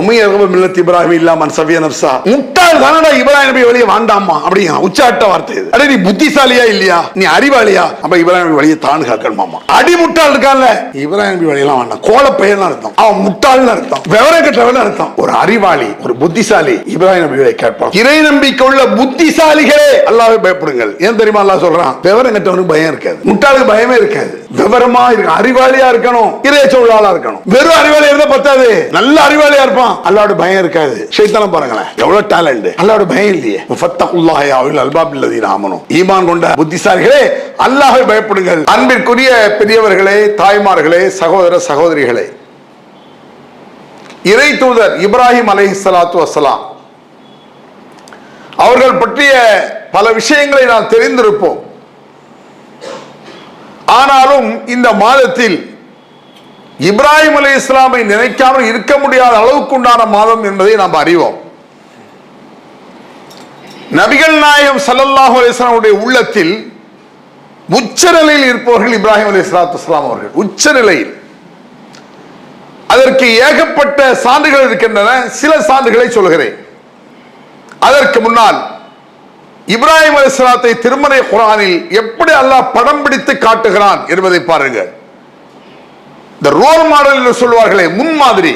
உமையரகப மில்லத் இப்ராஹிம் இல்லாமன் சவிய நப்சா. தானடா இப்ராஹிம் நபி வழியை வாண்டாமா அப்படிங்க உச்சாட்ட வார்த்தை இது. அடே நீ புத்திசாலியா இல்லையா? நீ அறிவாளியா? அப்ப இப்ராஹிம் நபி வழியை தான் காக்கணுமாமா அடி முட்டாள் இருக்கான்ல. இப்ராஹிம் நபி வழியெல்லாம் வேண்டாம் கோல பையன் அர்த்தம். அவன் முட்டாள்னு அர்த்தம். விவரம் கட்டவன் அர்த்தம். ஒரு அறிவாளி ஒரு புத்திசாலி இப்ராஹிம் நபி வழியை கேட்பான். இறை நம்பிக்கை உள்ள புத்திசாலிகளே! அல்லாவே பயப்படுங்கள். ஏன் தெரியுமா அல்லா சொல்றான்? விவரம் கட்டவனுக்கு பயம் இருக்காது. முட்டாளுக்கு பயமே இருக்காது. விவரமா இருக்கும் அறிவாளியா இருக்கணும். இறைச்ச உள்ள இருக்கணும். வெறும் அறிவாளியா இருந்தா பத்தாது. நல்ல அறிவாளியா இருப்பான். அல்லாவோட பயம் இருக்காது. சைத்தனம் பாருங்களேன். எவ்வளவு டேலண்ட் அல்லாவோட பயம் இல்லையே. ஃபத்தகுல்லாஹி அவில் அல்பாபில்லதீன ஆமனும் ஈமான் கொண்ட புத்திசாலிகளே அல்லாஹ்வை பயப்படுங்கள். அன்பிற்குரிய பெரியவர்களே தாய்மார்களே சகோதர சகோதரிகளே. இறை தூதர் இப்ராஹிம் அலைஹிஸ்ஸலாத்து வஸ்ஸலாம் அவர்கள் பற்றிய பல விஷயங்களை நாம் தெரிந்திருப்போம். ஆனாலும் இந்த மாதத்தில் இப்ராஹிம் அலி இஸ்லாமை நினைக்காமல் இருக்க முடியாத அளவுக்கு உண்டான மாதம் என்பதை நாம் அறிவோம். நபிகள் நாயகம் ஸல்லல்லாஹு அலிஸ்லாமுடைய உள்ளத்தில் உச்சநிலையில் இருப்பவர்கள் இப்ராஹிம் அலி இஸ்லாத்து இஸ்லாம் அவர்கள். உச்சநிலையில். அதற்கு ஏகப்பட்ட சான்றுகள் இருக்கின்றன. சில சான்றுகளை சொல்கிறேன் அதற்கு முன்னால் இப்ராஹிம் அலிஸ்லாத்தை திருமலை குரானில் எப்படி அல்லாஹ் படம் பிடித்து காட்டுகிறான் என்பதை பாருங்கள். இந்த ரோல் மாடல் என்று சொல்வார்களே முன்மாதிரி.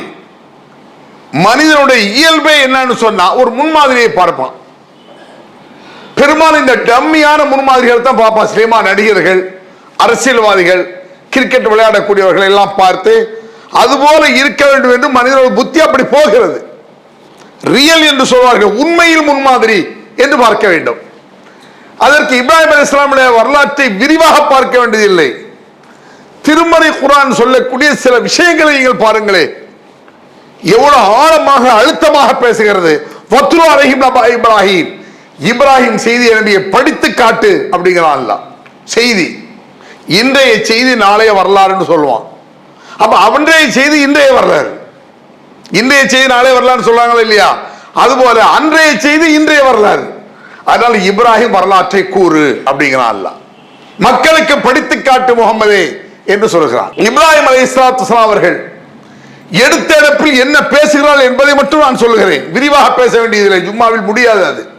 மனிதனுடைய இயல்பே என்னன்னு சொன்னா ஒரு முன்மாதிரியை பார்ப்பான். பெரும்பாலும் இந்த டம்மியான முன்மாதிரிகள் தான் பாப்பா சினிமா நடிகர்கள் அரசியல்வாதிகள் கிரிக்கெட் விளையாடக்கூடியவர்கள் எல்லாம் பார்த்து அதுபோல இருக்க வேண்டும் என்று மனிதனோட புத்தி அப்படி போகிறது. ரியல் என்று சொல்வார்கள் உண்மையில் முன்மாதிரி என்று பார்க்க வேண்டும். அதற்கு இப்ராஹிம் அலி இஸ்லாமுடைய வரலாற்றை விரிவாக பார்க்க வேண்டியதில்லை. திருமறை குரான் சொல்லக்கூடிய சில விஷயங்களை நீங்கள் பாருங்களே எவ்வளவு ஆழமாக அழுத்தமாக பேசுகிறது. வத்ரு அலஹிம் இப்ராஹிம். இப்ராஹிம் செய்தி நபியை படித்து காட்டு அப்படிங்கிறான் அல்லாஹ். செய்தி. இன்றைய செய்தி நாளைய வரலாறுன்னு சொல்லுவான். அப்ப அவன்றைய செய்தி இன்றைய வரலாறு. இன்றைய செய்தி நாளைய வரலாறுன்னு சொல்றாங்களா இல்லையா? அதுபோல அன்றைய செய்தி இன்றைய வரலாறு. அதனால இப்ராஹிம் வரலாற்றை கூறு அப்படிங்கிறான் அல்லாஹ். மக்களுக்கு படித்து காட்டு முகமதே என்று சொல்கிறான். இப்ராஹிம் அலி இஸ்லாத்து அவர்கள் எடுத்த இடப்பில் என்ன பேசுகிறாள் என்பதை மட்டும் நான் சொல்லுகிறேன். விரிவாக பேச வேண்டியதில்லை. ஜும்மாவில் முடியாது அது.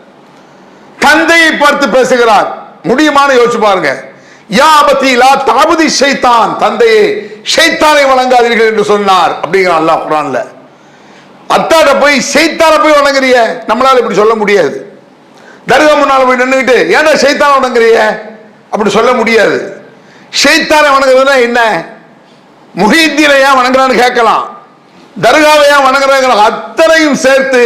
தந்தையை பார்த்து பேசுகிறார். முடியுமான்னு யோசிச்சு பாருங்க. யாபத்திலா தாபதி ஷைத்தான். தந்தையே ஷைத்தானை வணங்காதீர்கள் என்று சொன்னார் அப்படிங்கிறான் அல்லாஹ் குரான்ல அத்தாட போய் ஷைத்தானை போய் வணங்குறிய? நம்மளால இப்படி சொல்ல முடியாது. தர்கா முன்னால போய் நின்றுக்கிட்டு ஏன்டா ஷைத்தானை வணங்குறிய? அப்படி சொல்ல முடியாது. ஷைத்தானை வணங்குறதுனா என்ன? முஹீத்தீனை ஏன் வணங்குறான்னு கேட்கலாம். தர்காவை ஏன் வணங்குறாங்க அத்தனையும் சேர்த்து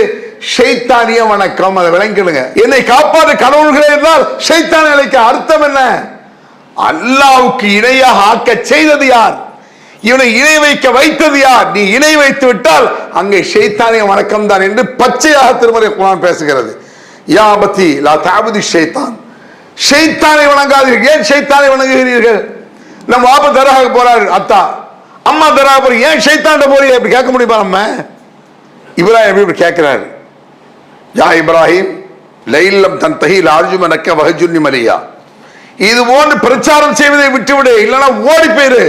ஷைத்தானிய வணக்கம் அதை விளங்கிடுங்க. என்னை காப்பாற்ற கடவுள்களே இருந்தால் ஷைத்தான நிலைக்கு அர்த்தம் என்ன? அல்லாவுக்கு இணையாக ஆக்க செய்தது யார்? இவனை இணை வைக்க வைத்தது யார்? நீ இணை வைத்து விட்டால் அங்கே ஷைத்தானிய வணக்கம் தான் என்று பச்சையாக திருமறை குரான் பேசுகிறது. யாபத்தி லா தாபதி ஷைத்தான். ஷைத்தானை வணங்காதீர்கள். ஏன் ஷைத்தானை வணங்குகிறீர்கள்? நம்ம வாப்பா தராக போறாரு அத்தா. அம்மா தராக போறீங்க. ஏன் ஷைத்தாண்ட போறீங்க? இப்படி கேட்க முடியுமா நம்ம? இவரா எப்படி இப்படி கேட்கிறாரு? யா இப்ராஹிம் லைல்லம் தன் தஹில் அர்ஜுமனக்க வகஜுன்னி மலியா இது போன்று பிரச்சாரம் செய்வதை விட்டுவிடு இல்லைன்னா ஓடி போயிரு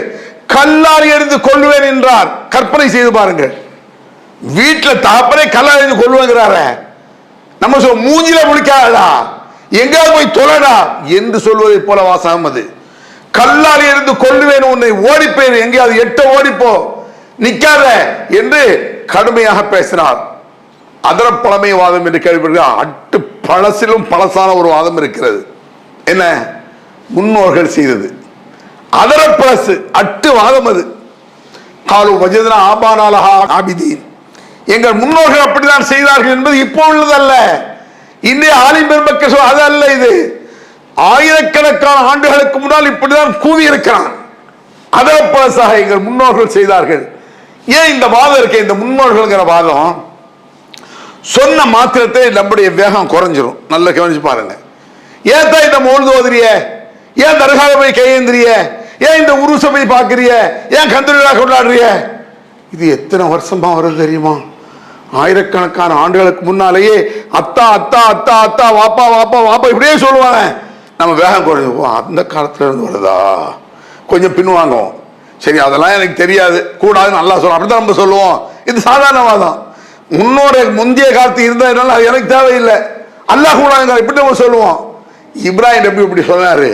கல்லால் எரிந்து கொள்வேன் என்றார் கற்பனை செய்து பாருங்கள் வீட்டில் தாப்பனே கல்லால் எரிந்து கொள்வேங்கிறாரே நம்ம சொல் மூஞ்சில முடிக்காதடா எங்கேயாவது போய் தொலைடா என்று சொல்வதை போல வாசகம் அது கல்லால் எரிந்து கொள்ளுவேன் உன்னை ஓடிப்பேன் எங்கேயாவது எட்ட ஓடிப்போ நிக்காத என்று கடுமையாக பேசினார் அதரப்பழமை வாதம் என்று கேள்விப்படுகிறார் அட்டு பழசிலும் பழசான ஒரு வாதம் இருக்கிறது. என்ன? முன்னோர்கள் செய்தது. அதர பழசு அட்டு வாதம் அது. காலு வஜதனா ஆபானாலஹா ஆபிதீன். எங்கள் முன்னோர்கள் அப்படித்தான் செய்தார்கள் என்பது இப்போ உள்ளதல்ல இன்னே ஆலிம் பெருமக்கள் அது அல்ல இது. ஆயிரக்கணக்கான ஆண்டுகளுக்கு முன்னால் இப்படிதான் கூவி இருக்கிறான் அதரப்பழசாக எங்கள் முன்னோர்கள் செய்தார்கள். ஏன் இந்த வாதம் இருக்கு? இந்த முன்னோர்கள்ங்கிற வாதம் சொன்ன மாத்திரத்தை நம்முடைய வேகம் குறைஞ்சிரும். நல்லா கவனிச்சு பாருங்க. ஏன் தான் இந்த மோழ்ந்து ஓதுறிய? ஏன் தர்காவை போய் கையேந்திரிய? ஏன் இந்த உருசை போய் ஏன் கந்தூரிலா கொண்டாடுறிய? இது எத்தனை வருஷமா வருது தெரியுமா? ஆயிரக்கணக்கான ஆண்டுகளுக்கு முன்னாலேயே அத்தா அத்தா அத்தா அத்தா வாப்பா வாப்பா வாப்பா இப்படியே சொல்லுவாங்க. நம்ம வேகம் குறைஞ்சு ஓ அந்த காலத்துல இருந்து வருதா? கொஞ்சம் பின்வாங்குவோம். சரி அதெல்லாம் எனக்கு தெரியாது. கூடாதுன்னு நல்லா சொல்லுவோம். அப்படிதான் நம்ம சொல்லுவோம். இது சாதாரண வாதம் முன்னோட முந்தைய காலத்து இருந்ததுனால அது எனக்கு தேவையில்லை. அல்லாஹ் கூட இப்படி நம்ம சொல்லுவோம்? இப்ராஹிம் நபி இப்படி சொன்னாரு.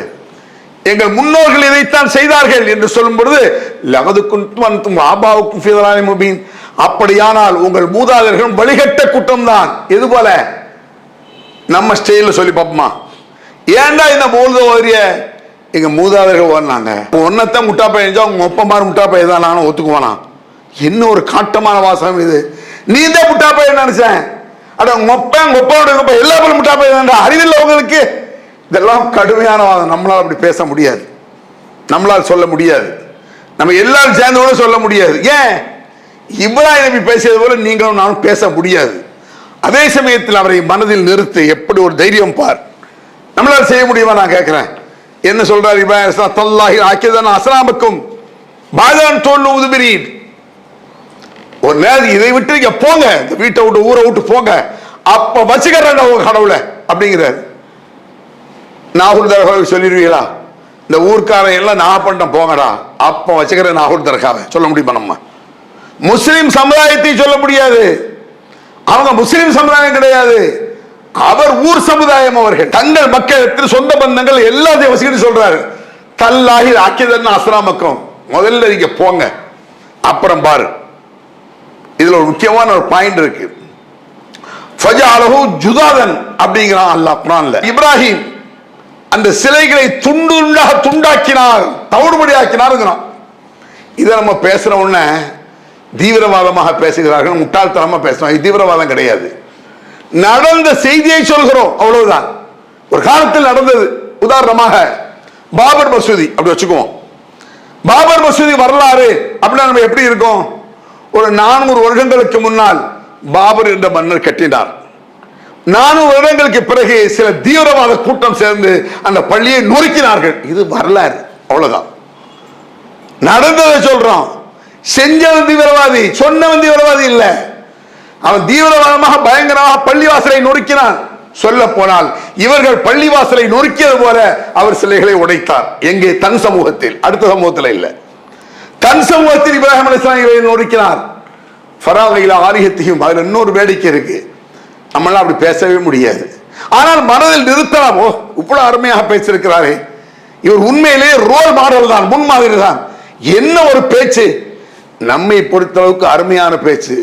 எங்கள் முன்னோர்கள் இதைத்தான் செய்தார்கள் என்று சொல்லும் பொழுது லவது குன்றும் ஆபாவுக்கும் ஃபீதரானி முபீன். அப்படியானால் உங்கள் மூதாதர்களும் வழிகட்ட குற்றம் தான் எது போல? நம்ம ஸ்டைலில் சொல்லி பார்ப்போமா? ஏன்டா இந்த மூலத ஓரிய எங்கள் மூதாதர்கள் ஓடினாங்க. ஒன்னத்தான் முட்டா பையன் உங்கள் ஒப்பமாறு முட்டா பையன் தான் நானும் ஒத்துக்குவானா? என்ன ஒரு காட்டமான வாசகம் இது. நீ தான் முட்டா பையன் நினைச்சேன் அட மொப்பன் ஒப்பன் எல்லா பேரும் முட்டா பையன் தான் அவங்களுக்கு இதெல்லாம் கடுமையான வாதம். நம்மளால் அப்படி பேச முடியாது. நம்மளால் சொல்ல முடியாது. நம்ம எல்லாரும் சேர்ந்து கூட சொல்ல முடியாது. ஏன்? இப்ராஹிம் நபி பேசியது போல நீங்களும் நானும் பேச முடியாது. அதே சமயத்தில் அவரை மனதில் நிறுத்து எப்படி ஒரு தைரியம் பார். நம்மளால் செய்ய முடியுமா நான் கேட்கிறேன். என்ன சொல்றாரு இப்ராஹிம் தல்லாஹி ஆக்கியதான் அஸ்லாமுக்கும் பாதான் தோல் உதுபிரீன் ஒரு நேரம் இதை விட்டு நீங்க போங்க. இந்த வீட்டை விட்டு ஊரை விட்டு போங்க. அப்ப வச்சுக்கிறேன் உங்க கடவுளை அப்படிங்கிறாரு. நாகூர் தர்காவை சொல்லிடுவீங்களா? இந்த ஊர்க்காரன் எல்லாம் நாகப்பட்டினம் போங்கடா. அப்ப வச்சுக்கிற நாகூர் தர்காவை சொல்ல முடியுமா நம்ம? முஸ்லிம் சமுதாயத்தை சொல்ல முடியாது. அவங்க முஸ்லிம் சமுதாயம் கிடையாது. அவர் ஊர் சமுதாயம் அவர்கள். தங்கள் மக்களுக்கு சொந்த பந்தங்கள் எல்லாத்தையும் வசிக்கிட்டு சொல்றாரு. தல்லாகி ஆக்கியதன் அஸ்லாமக்கம் முதல்ல நீங்க போங்க. அப்புறம் பாரு. இதுல ஒரு முக்கியமான ஒரு பாயிண்ட் இருக்கு. ஃபஜாலஹு ஜுதாதன் அப்படிங்கிறான் அல்லாஹ் குரான்ல. இப்ராஹிம் அந்த சிலைகளை துண்டு துண்டாக துண்டாக்கினார் தவிடுபடியாக்கினாருங்கிறான். இதை நம்ம பேசுற உடனே தீவிரவாதமாக பேசுகிறார்கள் முட்டாள்தனமா பேசுறோம் இது தீவிரவாதம் கிடையாது. நடந்த செய்தியை சொல்கிறோம் அவ்வளவுதான். ஒரு காலத்தில் நடந்தது. உதாரணமாக பாபர் மசூதி அப்படி வச்சுக்குவோம். பாபர் மசூதி வரலாறு அப்படின்னா நம்ம எப்படி இருக்கோம்? ஒரு நானூறு வருடங்களுக்கு முன்னால் பாபர் என்ற மன்னர் கட்டினார். நானூறு வருடங்களுக்கு பிறகு சில தீவிரவாத கூட்டம் சேர்ந்து அந்த பள்ளியை நொறுக்கினார்கள். இது வரலாறு. அவ்வளவுதான். நடந்ததை சொல்றோம். செஞ்சவன் தீவிரவாதி சொன்னவன் தீவிரவாதி இல்லை. அவன் தீவிரவாதமாக பயங்கரமாக பள்ளிவாசலை நொறுக்கினான். சொல்ல போனால் இவர்கள் பள்ளிவாசலை நொறுக்கியது போல அவர் சிலைகளை உடைத்தார். எங்கே? தன் சமூகத்தில். அடுத்த சமூகத்தில் இல்லை. தன் சமூகத்தில் இப்ராஹிம் அலிஸ்லாம் இவரை நொறுக்கினார். ஃபராவையில் ஆரியத்தையும் அதில் இன்னொரு வேடிக்கை இருக்கு. நம்மளாம் அப்படி பேசவே முடியாது. ஆனால் மனதில் நிறுத்தலாம். ஓ இவ்வளவு அருமையாக பேசியிருக்கிறாரே. இவர் உண்மையிலே ரோல் மாடல் தான் முன்மாதிரி தான். என்ன ஒரு பேச்சு? நம்மை பொறுத்தளவுக்கு அருமையான பேச்சு.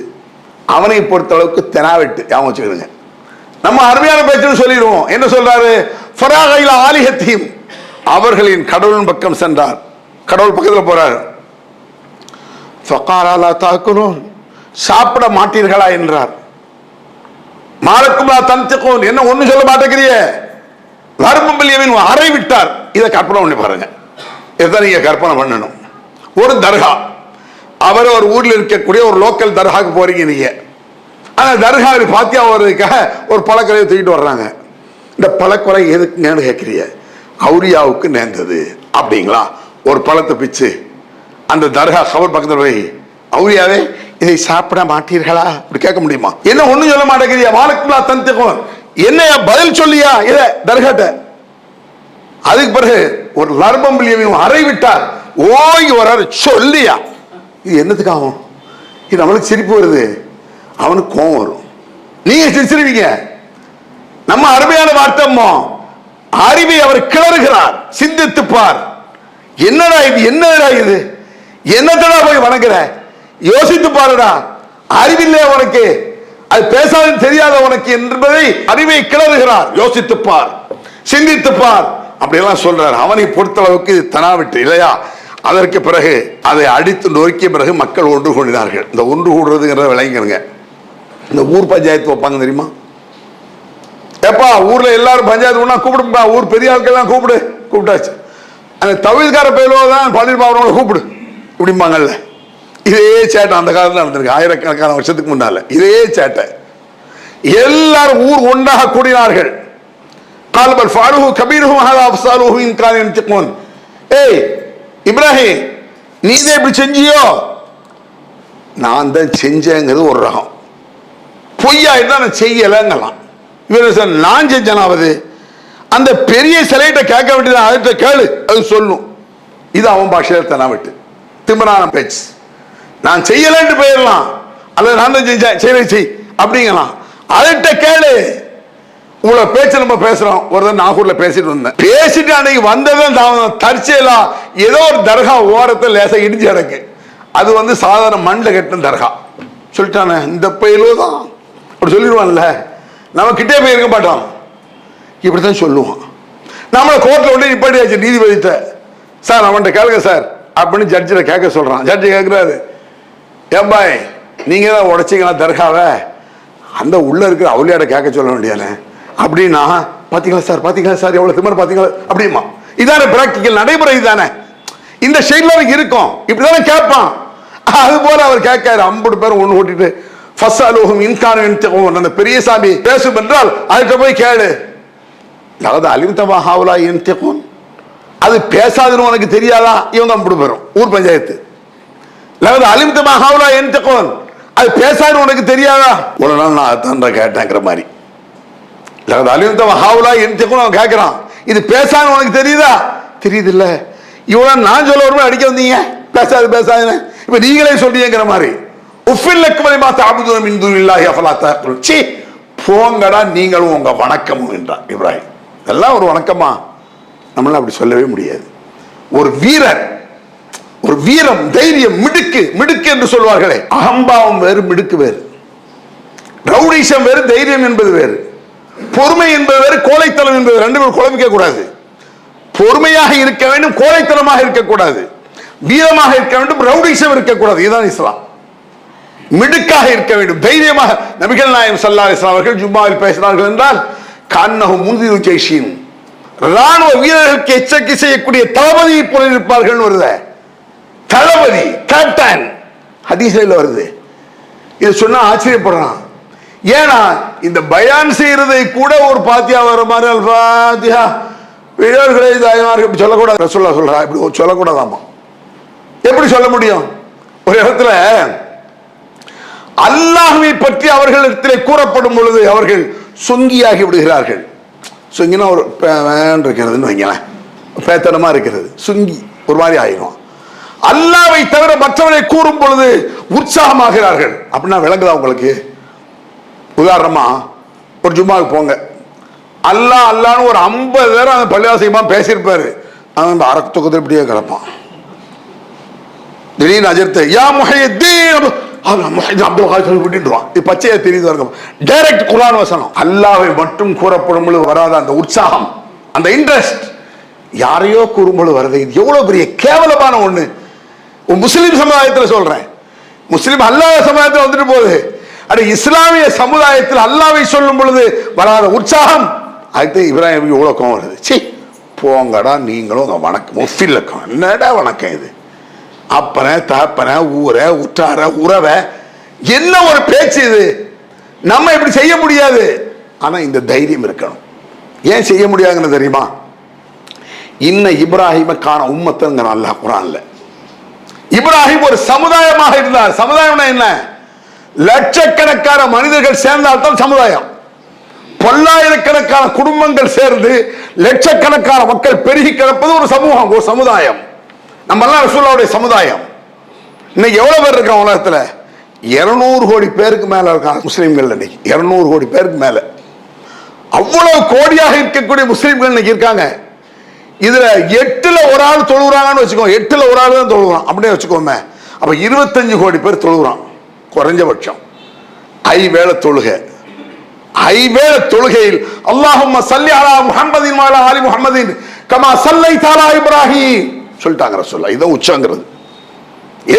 அவனை பொறுத்தளவுக்கு தெனாவெட்டு. ஞாபகம் வச்சுக்கிடுங்க. நம்ம அருமையான பேச்சுன்னு சொல்லிடுவோம். என்ன சொல்றாரு? ஃபராகையில் ஆலிகத்தையும் அவர்களின் கடவுளின் பக்கம் சென்றார். கடவுள் பக்கத்தில் போறாரு. ஃபகாராலா தாக்குனோன் சாப்பிட மாட்டீர்களா என்றார். மாலக்கும்லா தன்திகோன் என்ன ஒண்ணு சொல்ல மாட்டேங்கிறிய வர்மபில்யமின் அறை விட்டார் இதை கற்பனை பண்ணி பாருங்க. இதை நீங்க கற்பனை பண்ணணும்? ஒரு தர்கா. அவர் ஒரு ஊரில் இருக்கக்கூடிய ஒரு லோக்கல் தர்காக்கு போறீங்க நீங்க. ஆனால் தர்காவில் பாத்தியா வர்றதுக்காக ஒரு பழக்கரையை தூக்கிட்டு வர்றாங்க. இந்த பழக்கொலை எதுக்குங்கன்னு கேட்குறீங்க? அவுரியாவுக்கு நேர்ந்தது. அப்படிங்களா? ஒரு பழத்தை பிச்சு அந்த தர்கா கவர் பக்கத்தில் போய் அவுரியாவே இதை சாப்பிட மாட்டீர்களா? அப்படி கேட்க முடியுமா? என்ன ஒண்ணும் சொல்ல மாட்டேங்கிறியா? வாழக்குள்ளா தந்திக்கும் என்னையா பதில் சொல்லியா? இத தர்காட்ட. அதுக்கு பிறகு ஒரு லர்பம் அறை விட்டார் ஓங்கி வர்றாரு சொல்லியா? இது என்னத்துக்கு ஆகும்? இது நம்மளுக்கு சிரிப்பு வருது. அவனுக்கு கோவம் வரும். நீங்க சிரிச்சிருவீங்க. நம்ம அருமையான வார்த்தம்மோ அறிவை அவர் கிளறுகிறார் சிந்தித்து பார் என்னடா இது? என்னடா இது? என்னத்தடா போய் வணங்குற? யோசித்து பாருடா. அறிவில்லை உனக்கு அது பேசாத தெரியாத உனக்கு என்பதை அறிவை கிளறுகிறார். யோசித்து பார். சிந்தித்து பார். அப்படியெல்லாம் சொல்றார். அவனை பொறுத்தளவுக்கு இது தனாவிட்டு இல்லையா? அதற்கு பிறகு அதை அடித்து நொறுக்கிய பிறகு மக்கள் ஒன்று கூடினார்கள். இந்த ஒன்று கூடுறதுங்கிறத விளங்கிருங்க இந்த ஊர் பஞ்சாயத்து வைப்பாங்க தெரியுமா? ஏப்பா ஊர்ல எல்லாரும் பஞ்சாயத்து ஒண்ணா கூப்பிடுப்பா ஊர் பெரிய ஆட்கள்லாம் கூப்பிடு. கூப்பிட்டாச்சு. அந்த தவிழ்கார பயிலோ தான் பன்னீர் அவரோட கூப்பிடு. இப்படிம்பாங்கல்ல இதே சேட்டை அந்த காலத்துல நடந்திருக்கு. ஆயிரக்கணக்கான வருஷத்துக்கு முன்னால. இதே சேட்டை எல்லாரும் ஊர் ஒன்றாக கூடினார்கள். கால்பல் ஃபாருஹு கபீருஹு மஹாலா அஃசாலுஹு இன்கான் கான ஏய் இப்ராஹிம் நீ தான் இப்படி செஞ்சியோ? நான் தான் செஞ்சேங்கிறது ஒரு ரகம். பொய்யாயிருந்தா நான் செய்யலைங்கலாம் இவர் சார் நான் செஞ்சனாவது அந்த பெரிய சிலையிட்ட கேட்க வேண்டியது அதுகிட்ட கேளு அது சொல்லும். இது அவன் பாஷையில் தனா விட்டு. திமிரான பேச்சு. நான் செய்யலன்ட்டு போயிடலாம். அல்லது நான் தான் செஞ்சேன் சரி செய். அப்படிங்கலாம். அதட்ட கேளு. உங்களை பேச்சு நம்ம பேசுறோம். ஒரு தான் நாகூர்ல பேசிட்டு வந்தேன். பேசிட்டு அன்னைக்கு வந்ததும் தான் தற்செயலா ஏதோ ஒரு தர்கா ஓரத்தை லேசா இடிஞ்சு கிடக்கு. அது வந்து சாதாரண மண்ணில் கட்டின தர்கா. சொல்லிட்டானே இந்த பயிலோ தான். அப்படி சொல்லிடுவான்ல. நம்ம கிட்டே போயிருக்க மாட்டோம் இப்படித்தான் சொல்லுவான். நம்மளை கோர்ட்டில் இப்படி ஆச்சு நீதிபதித்த சார் அவன்கிட்ட கேளுங்க சார். அப்படின்னு ஜட்ஜில் கேட்க சொல்கிறான் ஜட்ஜி கேட்குறாரு ஏன் பாய் நீங்கள் தான் உடைச்சிங்களா தர்காவை? அந்த உள்ளே இருக்கிற அவளியாட கேட்க சொல்ல வேண்டியானே அப்படின்னா பார்த்தீங்களா சார் பார்த்தீங்களா சார் எவ்வளோ திமிர பார்த்தீங்களா அப்படிமா. இதான பிராக்டிக்கல் நடைமுறை இதானே இந்த ஷெய்ட்ல இருக்கும். இப்படிதானே கேட்பான். அது போல அவர் கேட்காரு ஐம்பது பேரும் ஒன்று ஓட்டிட்டு ஃபஸ்ட் அலோகம் இன்கான அந்த பெரிய சாமி பேசும் என்றால் அதுக்கு போய் கேளு. அதாவது அலிமித்தமா ஹாவுலா என் அது பேசாதுன்னு உனக்கு தெரியாதா? இவங்க தான் பெறும் ஊர் பஞ்சாயத்து. அதாவது அலிமித்த ஹாவுலா என் அது பேசாதுன்னு உனக்கு தெரியாதா? ஒரு நாள் நான் அதான் கேட்டேங்கிற மாதிரி. அதாவது அலிமித்த ஹாவுலா என் அவன் கேட்கிறான் இது பேசாதுன்னு உனக்கு தெரியுதா? தெரியுது இல்ல இவ்வளவு நான் சொல்ல வரும்போது அடிக்க வந்தீங்க? பேசாது பேசாதுன்னு. இப்ப நீங்களே சொல்றீங்கிற மாதிரி. உஃபில்லக்குமலை மாத்த ஆபுதுரம் இந்து இல்லாஹி அஃபலாத்தா சி போங்கடா நீங்களும் உங்க வணக்கமும் என்றான் இப்ராஹிம். இதெல்லாம் ஒரு வணக்கமா? நம்மளால் அப்படி சொல்லவே முடியாது. ஒரு வீரர் ஒரு வீரம் தைரியம் மிடுக்கு மிடுக்கு என்று சொல்வார்களே அகம்பாவம் வேறு மிடுக்கு வேறு. ரவுடிசம் வேறு தைரியம் என்பது வேறு. பொறுமை என்பது வேறு கோழைத்தனம் என்பது ரெண்டு பேரும் குழம்பிக்க கூடாது. பொறுமையாக இருக்க வேண்டும் கோழைத்தனமாக இருக்கக்கூடாது வீரமாக இருக்க வேண்டும் ரவுடிசம் இருக்கக்கூடாது இதுதான் இஸ்லாம். மிடுக்காக இருக்க வேண்டும் தைரியமாக. நபிகள் நாயம் சல்லா இஸ்லாம் அவர்கள் ஜும்மாவில் பேசினார்கள் என்றால் கண்ணகம் முந்திரு ஜெய்ஷின். ராணுவ வீரர்களுக்கு எச்சரிக்கை செய்யக்கூடிய தளபதியை போல இருப்பார்கள் வருத தளபதி கேப்டன் ஹதீஸில் வருது. இது சொன்னா ஆச்சரியப்படுறான். ஏன்னா இந்த பயான் செய்யறதை கூட ஒரு பாத்தியா வர மாதிரி அல் வீரர்களை தாய்மார்கள் இப்படி சொல்லக்கூடாது. சொல்ல சொல்றா இப்படி சொல்லக்கூடாதாமா? எப்படி சொல்ல முடியும்? ஒரு இடத்துல அல்லாஹுவை பற்றி அவர்களிடத்திலே கூறப்படும் பொழுது அவர்கள் சொங்கியாகி விடுகிறார்கள். சொங்கினா ஒரு வேன் இருக்கிறதுன்னு வைங்களேன். பேத்தனமா இருக்கிறது. சுங்கி ஒரு மாதிரி ஆயிரும். அல்லாவை தவிர மற்றவரை கூறும் பொழுது உற்சாகமாகிறார்கள். அப்படின்னா விளங்குதா உங்களுக்கு? உதாரணமா ஒரு ஜும்மாவுக்கு போங்க. அல்லாஹ் அல்லான்னு ஒரு ஐம்பது பேர் அந்த பள்ளிவாசியமா பேசியிருப்பாரு. அவன் அந்த இப்படியே கிடப்பான். திடீர்னு அஜர்த்து யா முஹையத்தீன் அப்துல் காதர் விட்டுடுவான் இது பச்சையா தெரியுது இருக்கும் டைரக்ட் குரான் வசனம். அல்லாவை மட்டும் கூறப்படும் பொழுது வராத அந்த உற்சாகம் அந்த இன்ட்ரெஸ்ட் யாரையோ கூறும் பொழுது வருது இது எவ்வளவு பெரிய கேவலமான ஒண்ணு. முஸ்லீம் முஸ்லிம் சமுதாயத்தில் சொல்றேன். முஸ்லிம் அல்லாத சமுதாயத்தில் வந்துட்டு போகுது. அட இஸ்லாமிய சமுதாயத்தில் அல்லாவை சொல்லும் பொழுது வராத உற்சாகம். அதுக்கு இப்ராஹிம் எவ்வளோ கோவம் வருது. சி போங்கடா நீங்களும் உங்க வணக்கம். முஃபில்லக்கம் என்னடா வணக்கம் இது? அப்பனை தாப்பனை ஊரை உற்றார உறவை என்ன ஒரு பேச்சு இது? நம்ம இப்படி செய்ய முடியாது. ஆனால் இந்த தைரியம் இருக்கணும். ஏன் செய்ய முடியாதுன்னு தெரியுமா? இன்ன இப்ராஹிமை காண உம்மத்துங்கிற அல்லாஹ் குரான்ல. இப்ராஹிம் ஒரு சமுதாயமாக இருந்தார். சமுதாயம்னா என்ன? லட்சக்கணக்கான மனிதர்கள் சேர்ந்தால்தான் சமுதாயம். பல்லாயிரக்கணக்கான குடும்பங்கள் சேர்ந்து லட்சக்கணக்கான மக்கள் பெருகி கிடப்பது ஒரு சமூகம் ஒரு சமுதாயம். நம்மெல்லாம் ரசூல்லாவுடைய சமுதாயம். இன்னைக்கு எவ்வளோ பேர் இருக்கான் உலகத்தில்? இரநூறு கோடி பேருக்கு மேலே இருக்கான் முஸ்லீம்கள் இன்னைக்கு. இரநூறு கோடி பேருக்கு மேலே. அவ்வளோ கோடியாக இருக்கக்கூடிய முஸ்லீம்கள் இன்னைக்கு இருக்காங்க. இதில் எட்டில் ஒரு ஆள் தொழுகிறாங்கன்னு வச்சுக்கோ எட்டில் ஒரு ஆள் தான் தொழுகிறான் அப்படியே வச்சுக்கோமே. அப்போ இருபத்தஞ்சு கோடி பேர் தொழுகிறான் குறைஞ்சபட்சம். ஐ தொழுகை. ஐ வேளை தொழுகையில் அல்லாஹும் சல்லி அலா முஹம்மதின் மாலா ஆலி முஹம்மதின் கமா சல்லை தாலா இப்ராஹிம். சொல்லிட்டாங்க ரசோல்லா இதான் உச்சங்கிறது.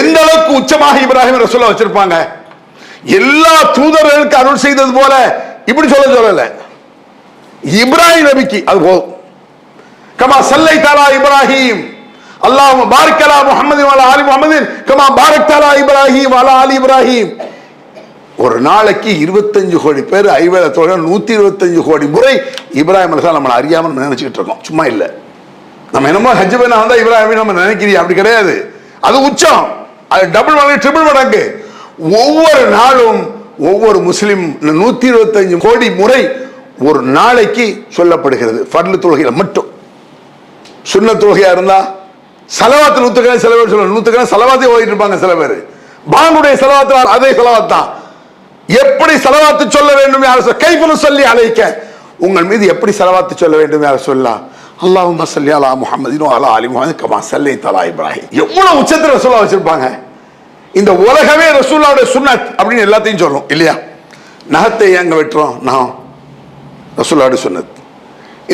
எந்த அளவுக்கு உச்சமாக இப்ராஹிம் ரசோல்லா வச்சிருப்பாங்க? எல்லா தூதர்களுக்கு அருள் செய்தது போல இப்படி சொல்ல சொல்லல. இப்ராஹிம் நபிக்கு அது போதும். கமா சல்லை தாலா இப்ராஹிம். அல்லாஹ் பாரிக் முகமது வாலா ஆலி முகமது கமா பாரக் தாலா இப்ராஹிம் வாலா ஆலி இப்ராஹிம். ஒரு நாளைக்கு இருபத்தஞ்சு கோடி பேர் ஐவேல தொழில் நூத்தி இருபத்தஞ்சு கோடி முறை இப்ராஹிம் அலிசா நம்மளை அறியாமல் நினைச்சுக்கிட்டு இருக்கோம். சும்மா இல்லை. நம்ம என்னமோ ஹஜ் பண்ண வந்தா இப்ராஹிம் நம்ம நினைக்கிறீ அப்படி கிடையாது. அது உச்சம். அது டபுள் மடங்கு ட்ரிபிள் மடங்கு ஒவ்வொரு நாளும் ஒவ்வொரு முஸ்லீம் நூத்தி இருபத்தஞ்சு கோடி முறை ஒரு நாளைக்கு சொல்லப்படுகிறது. ஃபர்லு தொழுகையில் மட்டும். சுண்ண தொழுகையா இருந்தா செலவாத்து நூத்துக்கணக்கான சில பேர் சொல்ல நூத்துக்கணக்கான செலவாத்தே ஓடிட்டு இருப்பாங்க சில பேர். பாங்குடைய செலவாத்து அதே செலவாத் தான். எப்படி செலவாத்து சொல்ல வேண்டும் யார் கைஃபுல் சொல்லி அழைக்க. உங்கள் மீது எப்படி செலவாத்து சொல்ல வேண்டும் யார் சொல்லலாம்? அல்லாஹும் சல்லி அலா முஹம்மதினோ அலா அலி முஹம்மது. கமா சல்லி தலா இப்ராஹிம். எவ்வளோ உச்சத்தில் ரசூலா வச்சிருப்பாங்க இந்த உலகமே ரசூல்லாவுடைய சுன்னத் அப்படின்னு எல்லாத்தையும் சொல்லும் இல்லையா? நகத்தை எங்கே வெட்டுறோம்? நான் ரசூல்லாவுடைய சுன்னத்.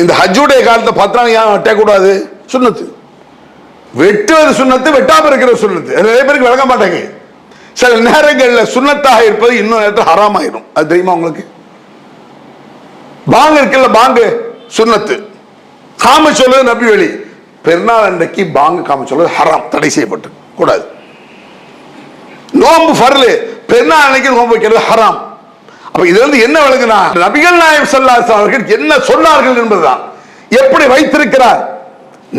இந்த ஹஜ்ஜுடைய காலத்தை பத்திரம் ஏன் வெட்டக்கூடாது சுன்னத்து வெட்டுவது சுண்ணத்து வெட்டாமல் இருக்கிற சுண்ணத்து நிறைய பேருக்கு விளங்க மாட்டாங்க. சில நேரங்களில் சுண்ணத்தாக இருப்பது இன்னும் நேரத்தில் ஹராமாயிடும் அது தெரியுமா உங்களுக்கு? பாங்கு இருக்குல்ல பாங்கு? சுண்ணத்து காம சொல்வது நபி வழி. பெருநாள் அன்றைக்கு பாங்கு காம சொல்வது ஹராம் தடை செய்யப்பட்டு. கூடாது. நோம்பு ஃபர்லு. பெருநாள் அன்னைக்கு நோம்பு வைக்கிறது ஹராம். அப்ப இதுல இருந்து என்ன விளங்குனா நபிகள் நாயம் சல்லா அவர்கள் என்ன சொன்னார்கள் என்பதுதான். எப்படி வைத்திருக்கிறார்?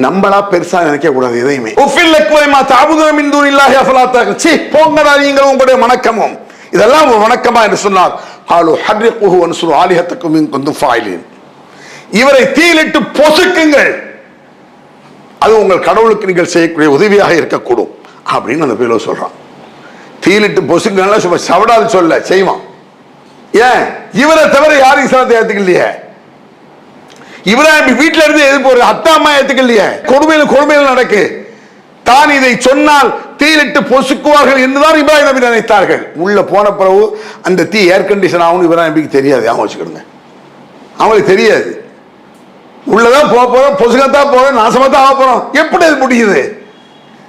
நம்மளா பெருசா நினைக்க கூடாது எதையுமே. உஃபில் லக்வமா தஅபுது மின் தூனில்லாஹி அஃபலா தஅ போங்கடா நீங்கள் உங்களுடைய வணக்கமும். இதெல்லாம் வணக்கமா என்று சொன்னார். ஆலு ஹர்ரிகுஹு வன்சுரு ஆலிஹத்தக்கும் இன் குந்தும் ஃபாயிலின். இவரை தீயிலிட்டு பொசுக்குங்கள். அது உங்கள் கடவுளுக்கு நீங்கள் செய்யக்கூடிய உதவியாக இருக்கக்கூடும் அப்படின்னு அந்த பேரோ சொல்றான். தீயிலிட்டு பொசுக்குங்கள்லாம் சும்மா சவடாது சொல்ல செய்வான். ஏன்? இவரை தவிர யாரும் இஸ்லாத்தை ஏத்துக்கலையே. இப்ராஹிம் வீட்டுல இருந்து எது போற அத்தா அம்மா ஏத்துக்கலையே. கொடுமையில கொடுமையில நடக்கு. தான் இதை சொன்னால் தீயிலிட்டு பொசுக்குவார்கள் என்றுதான் இப்ராஹிம் நபி நினைத்தார்கள். உள்ள போன பிறகு அந்த தீ ஏர் கண்டிஷன் ஆகும் இப்ராஹிம் நபிக்கு தெரியாது. அவங்க வச்சுக்கிடுங்க அவங்களுக்கு தெரியாது. உள்ளதான் போக போறோம் பொசுகத்தான் போறோம் நாசமாக தான் ஆக போறோம். எப்படி அது முடியுது?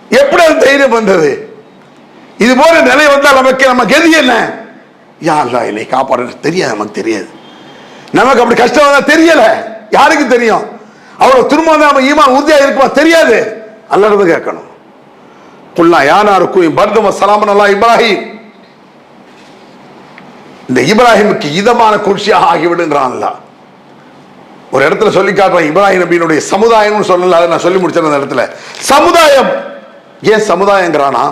எப்படி அது தைரியம் வந்தது? இது போல நிலை வந்தால் நமக்கு நம்ம கதி என்ன? யா அல்லாஹ் என்னை காப்பாடு தெரியாது நமக்கு தெரியாது. நமக்கு அப்படி கஷ்டம் வந்தா தெரியல. யாருக்கு தெரியும்? அவ்வளோ திரும்ப நம்ம ஈமா உறுதியா இருக்குமா? தெரியாது. அல்லது கேட்கணும். புல்லா யானாருக்கும் பர்தம சலாமன் அல்லா இப்ராஹிம். இந்த இப்ராஹிமுக்கு இதமான குர்சியாக ஆகிவிடுங்கிறான் ஒரு இடத்துல சொல்லி காட்டுறேன். இப்ராஹிம் நபியினுடைய சமுதாயம்னு சொல்லல அதை நான் சொல்லி முடிச்சேன் அந்த இடத்துல. சமுதாயம். ஏன் சமுதாயங்கிறானா?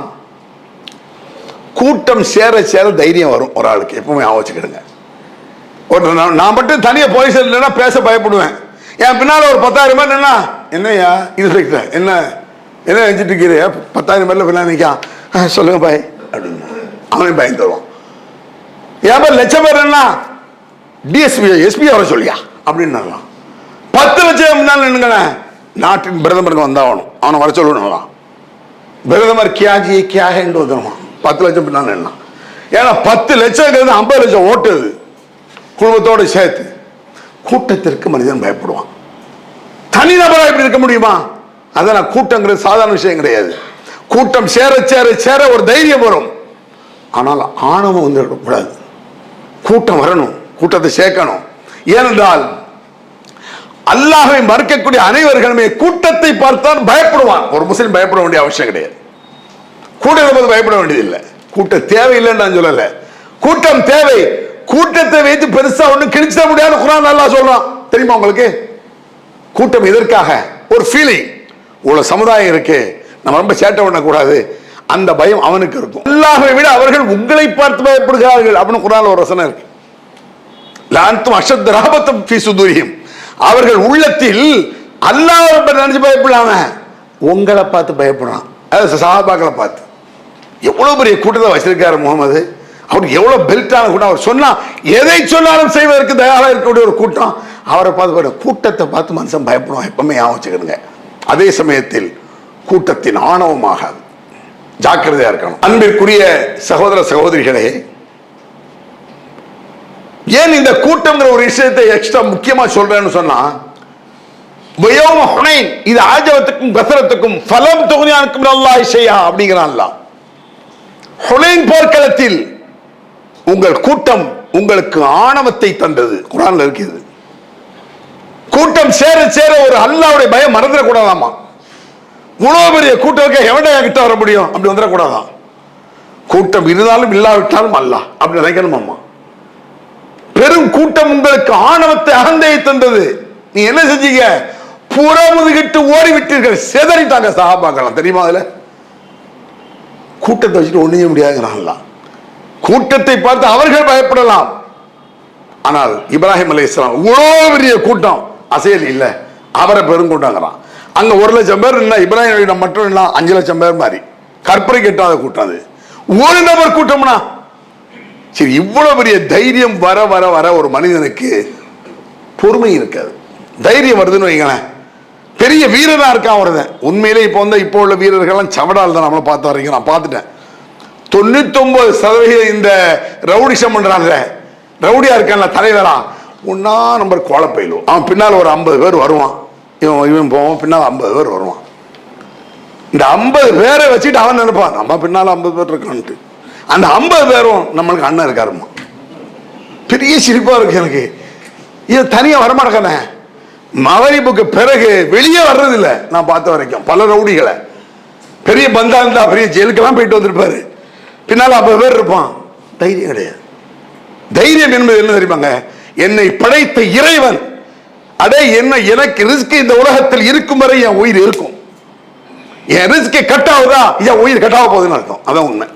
கூட்டம் சேர சேர தைரியம் வரும் ஒரு ஆளுக்கு. எப்பவுமே ஆவச்சுக்கிடுங்க வச்சுக்கிடுங்க. ஒரு நான் நான் மட்டும் தனியாக போய் இல்லைன்னா பேச பயப்படுவேன். என் பின்னால் ஒரு பத்தாயிரம் பேர் என்ன என்னய்யா இன்ஸ்பெக்டர் என்ன என்ன நினச்சிட்டு இருக்கிறியா பத்தாயிரம் பேரில் பின்னால் நிற்கான் சொல்லுங்க பாய். அப்படின்னு. அவனையும் பயந்துருவான் ஏன் பா லட்சம் பேர் என்ன டிஎஸ்பி எஸ்பி வர சொல்லியா? அப்படின்னு பத்து லட்சம் நின்னுங்களேன். நாட்டின் பிரதமருக்கு வந்தாகணும். அவனை வர சொல்லணும் பிரதமர் கியாஜி கியாகன்னு வந்துடுவான் பத்து லட்சம் பின்னால் நின்னான் ஏன்னா பத்து லட்சம் ஐம்பது லட்சம் ஓட்டு குடும்பத்தோடு சேர்த்து. கூட்டத்திற்கு மனிதன் பயப்படுவான். தனிநபரா இப்படி இருக்க முடியுமா? அதான் கூட்டங்கிறது சாதாரண விஷயம் கிடையாது. கூட்டம் சேர சேர சேர ஒரு தைரியம் வரும். ஆனால் ஆணவம் வந்து கூடாது கூட்டம் வரணும். கூட்டத்தை சேர்க்கணும். ஏனென்றால் அல்லாஹை மறுக்கக்கூடிய அனைவர்களுமே கூட்டத்தை பார்த்தால் பயப்படுவான். ஒரு முஸ்லீம் பயப்பட வேண்டிய அவசியம் கிடையாது. கூட்டம் பார்த்து பயப்பட வேண்டியதில்லை. கூட்டம் தேவையில்லைன்னு நான் சொல்லல. கூட்டம் தேவை. கூட்டத்தை வைத்து பெருசா ஒண்ணும் கிழிச்சிட முடியாது குரான் நல்லா சொல்றான். தெரியுமா உங்களுக்கு? கூட்டம் எதற்காக? ஒரு ஃபீலிங் இவ்வளவு சமுதாயம் இருக்கு. நம்ம ரொம்ப சேட்டை பண்ணக்கூடாது. அந்த பயம் அவனுக்கு இருக்கும். அல்லாஹை விட அவர்கள் உங்களை பார்த்து பயப்படுகிறார்கள் அப்படின்னு குரான் ஒரு ரசனை இருக்கு. லான்த்தும் அஷத் ராபத்தும் ஃபீ சுதுரியும் அவர்கள் உள்ளத்தில் அல்லாஹ் நினைச்சு பயப்படாம உங்களை பார்த்து பயப்படுறான். அது சஹாபாக்களை பார்த்து. எவ்வளவு பெரிய கூட்டத்தை வச்சிருக்காரு முகமது? அவர் எவ்வளவு பெல்ட்டான கூட்டம்? அவர் சொன்னா எதை சொன்னாலும் செய்வதற்கு தயாராக இருக்கக்கூடிய ஒரு கூட்டம். அவரை பார்த்து கூட்டத்தை பார்த்து மனுஷன் பயப்படும் எப்பவுமே ஞாபகம் வச்சுக்கிடுங்க அதே சமயத்தில் கூட்டத்தின் ஆணவமாக ஜாக்கிரதையா இருக்கணும். அன்பிற்குரிய சகோதர சகோதரிகளே ஏன் இந்த கூட்டம்ங்கிற ஒரு விஷயத்தை எக்ஸ்ட்ரா முக்கியமா சொல்றேன்னு சொன்னா இது ஆஜவத்துக்கும் கசரத்துக்கும் ஃபலம் தொகுதியானுக்கும் அல்லாஹ் இசையா அப்படிங்கிறான் அல்லாஹ் ஹுனைன் போர்க்களத்தில் உங்கள் கூட்டம் உங்களுக்கு ஆணவத்தை தந்தது. குரான்ல இருக்குது கூட்டம் சேர சேர ஒரு அல்லாவுடைய பயம் மறந்துடக்கூடாதாமா? இவ்வளவு பெரிய கூட்டம் எவன்டா கிட்ட வர முடியும்? அப்படி வந்துடக்கூடாதாம் கூட்டம் இருந்தாலும் இல்லாவிட்டாலும் அல்ல அப்படி நினைக்கணுமாம்மா? பெரும் கூட்டம் உங்களுக்கு ஆணவத்தை அகந்தையை தந்தது. நீ என்ன செஞ்சீங்க? புறமுதுகிட்டு ஓடி விட்டீர்கள் செதறிட்டாங்க சகாபாக்கலாம் தெரியுமா அதுல? கூட்டத்தை வச்சுட்டு ஒண்ணும் செய்ய கூட்டத்தை பார்த்து அவர்கள் பயப்படலாம். ஆனால் இப்ராஹிம் அலி இஸ்லாம் இவ்வளோ பெரிய கூட்டம். அசையல் இல்ல. அவரை பெருங்கூட்டங்கிறான் அங்க ஒரு லட்சம் பேர் இல்லை இப்ராஹிம் மட்டும் இல்லை அஞ்சு லட்சம் பேர் மாதிரி. கற்பனை கெட்டாத கூட்டம் அது. ஒரு நபர் கூட்டம்னா சரி இவ்வளவு பெரிய தைரியம் வர வர வர ஒரு மனிதனுக்கு பொறுமை இருக்காது. தைரியம் வருதுன்னு வைங்களேன். பெரிய வீரனா இருக்கான் ஒருத்தன் உண்மையிலே இப்போ வந்து இப்போ உள்ள வீரர்கள்லாம் சவடால் தான் நம்மளை பார்த்து வரைக்கும் நான் பார்த்துட்டேன். தொண்ணூத்தொன்பது சதவீதம் இந்த ரவுடிசம் பண்றாங்க ரவுடியா இருக்கான்ல தலைவரா. ஒன்னா நம்பர் கோலப்பயிலும் அவன் பின்னால் ஒரு ஐம்பது பேர் வருவான். இவன் இவன் போவான் பின்னால் ஐம்பது பேர் வருவான். இந்த ஐம்பது பேரை வச்சுட்டு அவன் நினைப்பான். நம்ம பின்னால் ஐம்பது பேர் இருக்கான்ட்டு. அந்த ஐம்பது பேரும் நம்மளுக்கு அண்ணன் இருக்காருமா பெரிய சிரிப்பாக இருக்கு எனக்கு. இது தனியாக வரமாட்டேங்கண்ணே. மகரிப்புக்கு பிறகு வெளியே வர்றதில்ல நான் பார்த்த வரைக்கும். பல ரவுடிகளை. பெரிய பந்தா இருந்தா பெரிய ஜெயிலுக்கெல்லாம் போயிட்டு வந்திருப்பாரு. பின்னால் ஐம்பது பேர் இருப்பான். தைரியம் கிடையாது. தைரியம் என்பது என்ன தெரியுமாங்க? என்னை படைத்த இறைவன். அடே என்ன எனக்கு ரிஸ்க் இந்த உலகத்தில் இருக்கும் வரை என் உயிர் இருக்கும். என் ரிஸ்க் கட் ஆகுதா? என் உயிர் கட் ஆக போகுதுன்னு அர்த்தம். அதான் உண்மை.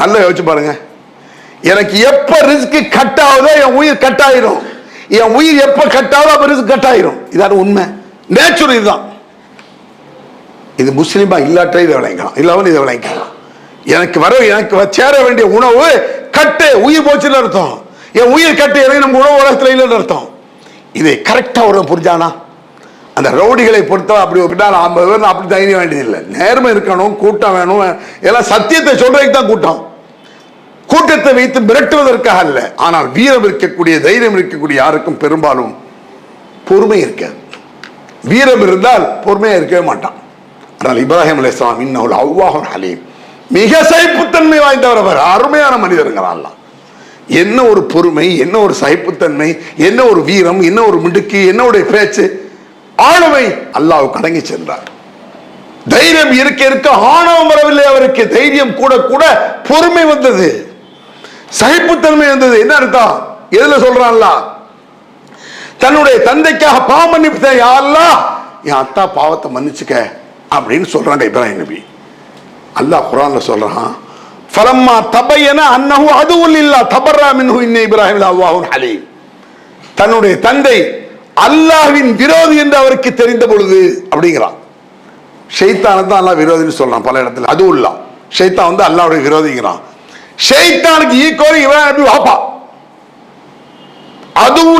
நல்லா யோசிச்சு பாருங்க. எனக்கு எப்ப ரிஸ்க் கட் ஆகுதோ என் உயிர் கட் ஆயிரும். என் உயிர் எப்ப கட் ஆகுதோ அப்ப ரிஸ்க் கட் ஆயிரும். இதான உண்மை. நேச்சுரல் இதுதான். இது முஸ்லீமா இல்லாட்ட இதை விளைக்கலாம் இல்லாமல் இதை விளைக்கலாம் எனக்கு வர எனக்கு சேர வேண்டிய உணவு கட்டு உயிர் போச்சுன்னு அர்த்தம். என் உயிர் கட்டு எனக்கு நம்ம உணவு உலகத்தில் இல்லைன்னு அர்த்தம். இதை கரெக்டாக ஒரு புரிஞ்சானா? அந்த ரவுடிகளை பொறுத்த அப்படி விட்டால் ஐம்பது பேர் அப்படி தைரியம் வேண்டியதில்லை. நேர்மை இருக்கணும் கூட்டம் வேணும். எல்லாம் சத்தியத்தை சொல்றதுக்கு தான் கூட்டம். கூட்டத்தை வைத்து மிரட்டுவதற்காக அல்ல. ஆனால் வீரம் இருக்கக்கூடிய தைரியம் இருக்கக்கூடிய யாருக்கும் பெரும்பாலும் பொறுமை இருக்காது. வீரம் இருந்தால் பொறுமையாக இருக்கவே மாட்டான். ஆனால் இப்ராஹிம் அலைஹிஸ்ஸலாம் இன்னும் அவ்வாஹன் ஹலீம் மிக சகிப்புத்தன்மை வாய்ந்தவர் அவர் அருமையான மனிதருங்கிறான் என்ன ஒரு பொறுமை என்ன ஒரு சகிப்புத்தன்மை என்ன ஒரு வீரம் என்ன ஒரு மிடுக்கு என்னுடைய பேச்சு. ஆளுமை அல்லாஹ் கடங்கி சென்றார். தைரியம் இருக்க இருக்க ஆணவம் வரவில்லை அவருக்கு. தைரியம் கூட கூட பொறுமை வந்தது. சகிப்புத்தன்மை வந்தது. என்ன அர்த்தம்? எதுல சொல்றான்ல தன்னுடைய தந்தைக்காக பாவம் மன்னிப்பு யாரெல்லாம் என் அத்தா பாவத்தை மன்னிச்சுக்க அப்படின்னு சொல்றாங்க இப்ராஹிம் நபி. அல்லாஹ் குரான்ல சொல்றான் ஃபலம்மா தபையன அன்னஹு அதுவும் இல்லா தபர்ரா மின்ஹு இன்ன இப்ராஹிம் அல்லாஹுன் ஹலீம். தன்னுடைய தந்தை அல்லாஹ்வின் விரோதி என்று அவருக்கு தெரிந்த பொழுது அப்படிங்கிறான். ஷைத்தானை தான் அல்லா விரோதின்னு சொல்றான் பல இடத்துல. அதுவும் இல்ல. ஷெய்தான் வந்து அல்லாவுடைய விரோதிங்கிறான். ஷெய்தானுக்கு ஈக்குவல் இவன் நபி வாப்பா